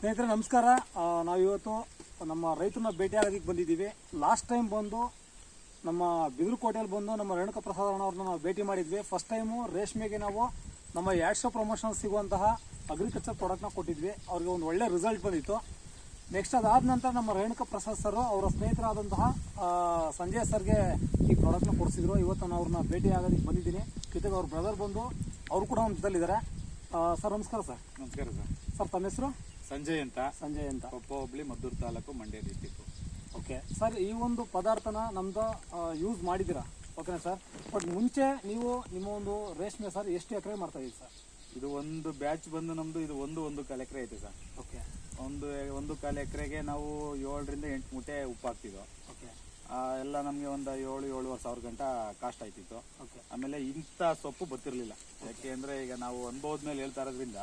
ಸ್ನೇಹಿತರೆ ನಮಸ್ಕಾರ. ನಾವಿವತ್ತು ನಮ್ಮ ರೈತರನ್ನ ಭೇಟಿಯಾಗೋದಕ್ಕೆ ಬಂದಿದ್ದೀವಿ. ಲಾಸ್ಟ್ ಟೈಮ್ ಬಂದು ನಮ್ಮ ಬಿದಿರುಕೋಟೆಯಲ್ಲಿ ಬಂದು ನಮ್ಮ ರೇಣುಕ ಪ್ರಸಾದ್ ಅವ್ರನ್ನ ನಾವು ಭೇಟಿ ಮಾಡಿದ್ವಿ. ಫಸ್ಟ್ ಟೈಮು ರೇಷ್ಮೆಗೆ ನಾವು ನಮ್ಮ ಎರಡು ಶೋ ಪ್ರಮೋಷನ್ ಸಿಗುವಂತಹ ಅಗ್ರಿಕಲ್ಚರ್ ಪ್ರಾಡಕ್ಟ್ನ ಕೊಟ್ಟಿದ್ವಿ. ಅವ್ರಿಗೆ ಒಂದು ಒಳ್ಳೆ ರಿಸಲ್ಟ್ ಬಂದಿತ್ತು. ನೆಕ್ಸ್ಟ್ ಅದಾದ ನಂತರ ನಮ್ಮ ರೇಣುಕ ಪ್ರಸಾದ್ ಸರ್ ಅವರ ಸ್ನೇಹಿತರಾದಂತಹ ಸಂಜಯ್ ಸರ್ಗೆ ಈ ಪ್ರಾಡಕ್ಟ್ನ ಕೊಡಿಸಿದ್ರು. ಇವತ್ತು ನಾನು ಅವ್ರನ್ನ ಭೇಟಿ ಆಗೋದಕ್ಕೆ ಬಂದಿದ್ದೀನಿ. ಜೊತೆಗೆ ಅವ್ರ ಬ್ರದರ್ ಬಂದು ಅವರು ಕೂಡ ನಮ್ಮ ಜೊತೆಲಿದ್ದಾರೆ. ಸರ್ ನಮಸ್ಕಾರ ಸರ್ ನಮಸ್ಕಾರ ಸರ್ ಸರ್ ತಮ್ಮ ಹೆಸರು? ಸಂಜಯ್ ಅಂತ. ಸಂಜಯ್ ಅಂತ. ಕೊಪ್ಪ ಹೋಬಳಿ Maddur taluk Mandya district okay. Sir ಈ ಒಂದು ಪದಾರ್ಥನ ನಮ್ದು ಯೂಸ್ ಮಾಡಿದ್ದೀರಾ? ಓಕೆನಾ ಸರ್? ಬಟ್ ಮುಂಚೆ ನೀವು ನಿಮ್ಮ ಒಂದು ರೇಷ್ಮೆ ಸರ್ ಎಷ್ಟು ಎಕರೆ ಮಾಡ್ತಾ ಇದ್ದೀವಿ ಸರ್? ಇದು ಒಂದು ಬ್ಯಾಚ್ ಬಂದು ನಮ್ದು ಇದು ಒಂದು ಒಂದು ಕಾಲು ಎಕರೆ ಐತೆ ಸರ್. ಓಕೆ. ಒಂದು ಒಂದು ಕಾಲು ಎಕರೆಗೆ ನಾವು ಏಳರಿಂದ ಎಂಟು ಮೂಟೆ ಉಪ್ಪು ಹಾಕ್ತಿದ್ವು. ಓಕೆ. ಎಲ್ಲ ನಮಗೆ ಒಂದು ಏಳು ಏಳುವರೆ ಸಾವಿರ ಗಂಟ ಕಾಸ್ಟ್ ಆಯ್ತಿತ್ತು. ಓಕೆ. ಆಮೇಲೆ ಇಂಥ ಸೊಪ್ಪು ಬತ್ತಿರಲಿಲ್ಲ ಯಾಕೆ ಅಂದರೆ ಈಗ ನಾವು ಅನುಭವದ ಮೇಲೆ ಹೇಳ್ತಾ ಇರೋದ್ರಿಂದ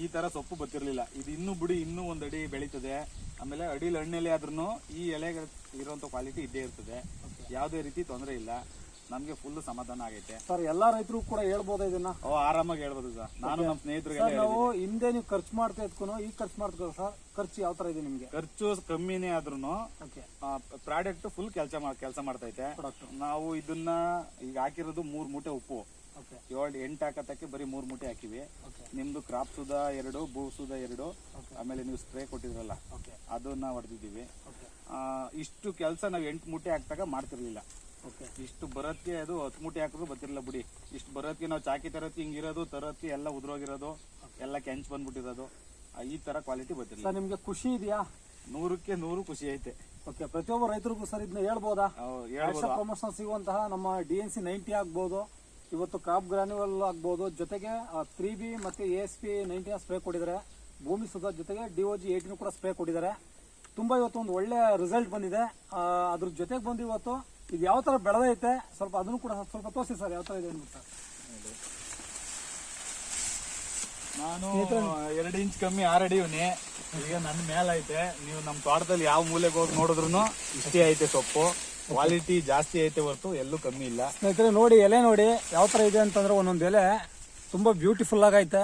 ಈ ತರ ಸೊಪ್ಪು ಬತ್ತಿರ್ಲಿಲ್ಲ ಇದು ಇನ್ನೂ ಬಿಡಿ ಇನ್ನೂ ಒಂದು ಅಡಿ ಬೆಳೀತದೆ. ಆಮೇಲೆ ಅಡಿಲಿ ಹಣ್ಣೆಲೆ ಆದ್ರೂ ಈ ಎಲೆಗಳ ಇರುವಂತ ಕ್ವಾಲಿಟಿ ಇದ್ದೇ ಇರ್ತದೆ. ಯಾವುದೇ ರೀತಿ ತೊಂದರೆ ಇಲ್ಲ. ನಮ್ಗೆ ಫುಲ್ ಸಮಾಧಾನ ಆಗೈತೆ. ಸರ್ ಎಲ್ಲಾ ರೈತರು ಕೂಡ ಹೇಳ್ಬೋದಾ ಇದನ್ನ? ಓ ಆರಾಮಾಗಿ ಹೇಳ್ಬೋದು ಸರ್. ನಾನು ನಮ್ಮ ಸ್ನೇಹಿತರು ನಾವು ಹಿಂದೆ ನೀವು ಖರ್ಚು ಮಾಡ್ತಾ ಇದ್ಕೊಂಡು ಈಗ ಖರ್ಚು ಮಾಡ್ತೀವಿ ಸರ್? ಖರ್ಚು ಯಾವ ತರ ಇದೆ ನಿಮ್ಗೆ? ಖರ್ಚು ಕಮ್ಮಿನೇ ಆದ್ರೂ ಓಕೆ ಪ್ರಾಡಕ್ಟ್ ಫುಲ್ ಕೆಲಸ ಕೆಲಸ ಮಾಡ್ತೈತೆ ಪ್ರಾಡಕ್ಟ್ ನಾವು ಇದನ್ನ ಈಗ ಹಾಕಿರೋದು ಮೂರ್ ಮೂಟೆ ಉಪ್ಪು. ಓಕೆ ಏಳು ಎಂಟು ಹಾಕತ್ತಕ್ಕೆ ಬರೀ ಮೂರ್ ಮೂಟೆ ಹಾಕಿವಿ. ಓಕೆ ನಿಮ್ದು ಕ್ರಾಪ್ ಸುದಾ ಎರಡು ಭೂ ಸುದ ಎರಡು. ಆಮೇಲೆ ನೀವು ಸ್ಪ್ರೇ ಕೊಟ್ಟಿದ್ರಲ್ಲ ಓಕೆ ಅದನ್ನ ಹೊಡೆದಿದ್ದೀವಿ. ಓಕೆ ಇಷ್ಟು ಕೆಲಸ ನಾವು ಎಂಟು ಮೂಟೆ ಹಾಕ್ದಾಗ ಮಾಡ್ತಿರ್ಲಿಲ್ಲ. ಇಷ್ಟು ಬರೋದಕ್ಕೆ ಅದು ಹತ್ತು ಮೂಟಿ ಹಾಕಿದ್ರು ಬತ್ತಿರಲ್ಲ ಬಿಡಿ. ಇಷ್ಟು ಬರೋದಕ್ಕೆ ನಾವು ಚಾಕಿ ತರತ್ತಿ ಹಿಂಗಿರೋದು ತರತ್ತಿ ಎಲ್ಲ ಉದ್ರೋಗಿರೋದು ಎಲ್ಲ ಕೆಂಚ್ ಬಂದ್ಬಿಟ್ಟಿರೋದು ಆ, ಈ ತರ ಕ್ವಾಲಿಟಿ ಬರ್ತಿರಲ್ಲ ಸರ್ ನಿಮ್ಗೆ ಖುಷಿ ಇದೆಯಾ? ನೂರಕ್ಕೆ ನೂರು ಖುಷಿ ಐತೆ. ಓಕೆ ಪ್ರತಿಯೊಬ್ಬ ರೈತರಿಗೂ ಸರ್ ಇದನ್ನ ಹೇಳ್ಬೋದಾ? ಅವ್ ಆಕ್ಷಾ ಹೇಳ್ಬೋದು ಪ್ರಮೋಷನ್ ಸಿಗುವಂತಹ ನಮ್ಮ ಡಿ ಎನ್ ಸಿ ನೈಂಟಿ ಆಗ್ಬೋದು ಇವತ್ತು ಕ್ರಾಪ್ ಗ್ರಾನ್ಯುವಲ್ ಆಗ್ಬೋದು ಜೊತೆಗೆ ತ್ರೀ ಬಿ ಮತ್ತೆ ಎ ಎಸ್ ಪಿ ನೈಂಟಿನ ಸ್ಪ್ರೇ ಕೊಟ್ಟಿದ್ದಾರೆ. ಭೂಮಿ ಸುಧಾ ಜೊತೆಗೆ ಡಿ ಒ ಜಿ ಏಯ್ಟಿನ ಕೂಡ ಸ್ಪ್ರೇ ಕೊಟ್ಟಿದ್ದಾರೆ. ತುಂಬಾ ಇವತ್ತು ಒಂದು ಒಳ್ಳೆ ರಿಸಲ್ಟ್ ಬಂದಿದೆ. ಆ, ಅದ್ರ ಜೊತೆಗೆ ಬಂದು ಇವತ್ತು ಇದು ಯಾವ ಥರ ಬೆಳೆದೈತೆ ಸ್ವಲ್ಪ ಅದನ್ನು ಕೂಡ ಸ್ವಲ್ಪ ತೋರಿಸಿ ಸರ್ ಯಾವ ಥರ ಇದೆ ಅಂತ ನಾನು ಎರಡು ಇಂಚ್ ಕಮ್ಮಿ ಆರು ಅಡಿ ಇವ್ನಿ ಈಗ ನನ್ನ ಮೇಲೈತೆ. ಐತೆ ನೀವು ನಮ್ಮ ತೋಟದಲ್ಲಿ ಯಾವ ಮೂಲೆಗೆ ಹೋಗಿ ನೋಡಿದ್ರು ಇಷ್ಟೇ ಐತೆ ಸೊಪ್ಪು. ಕ್ವಾಲಿಟಿ ಜಾಸ್ತಿ ಐತೆ ಹೊರತು ಎಲ್ಲೂ ಕಮ್ಮಿ ಇಲ್ಲ. ಸ್ನೇಹಿತರೆ ನೋಡಿ ಎಲೆ ನೋಡಿ ಯಾವ ಥರ ಇದೆ ಅಂತಂದ್ರೆ ಒಂದೊಂದು ಎಲೆ ತುಂಬಾ ಬ್ಯೂಟಿಫುಲ್ ಆಗೈತೆ.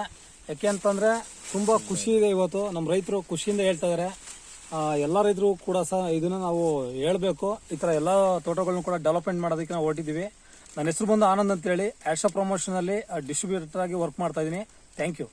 ಯಾಕೆ ಅಂತಂದ್ರೆ ತುಂಬಾ ಖುಷಿ ಇದೆ ಇವತ್ತು. ನಮ್ಮ ರೈತರು ಖುಷಿಯಿಂದ ಹೇಳ್ತಾ ಇದಾರೆ. ಆ, ಎಲ್ಲ ರೈತರು ಕೂಡ ಸಹ ಇದನ್ನ ನಾವು ಹೇಳಬೇಕು. ಈ ತರ ಎಲ್ಲ ತೋಟಗಳನ್ನು ಕೂಡ ಡೆವಲಪ್ಮೆಂಟ್ ಮಾಡೋದಕ್ಕೆ ನಾವು ಹೊರಟಿದ್ದೀವಿ. ನನ್ನ ಹೆಸರು ಬಂದು ಆನಂದ್ ಅಂತ ಹೇಳಿ ಆಕ್ಷಾ ಪ್ರಮೋಷನ್ ಅಲ್ಲಿ ಡಿಸ್ಟ್ರಿಬ್ಯೂಟರ್ ಆಗಿ ವರ್ಕ್ ಮಾಡ್ತಾ ಇದ್ದೀನಿ. Thank you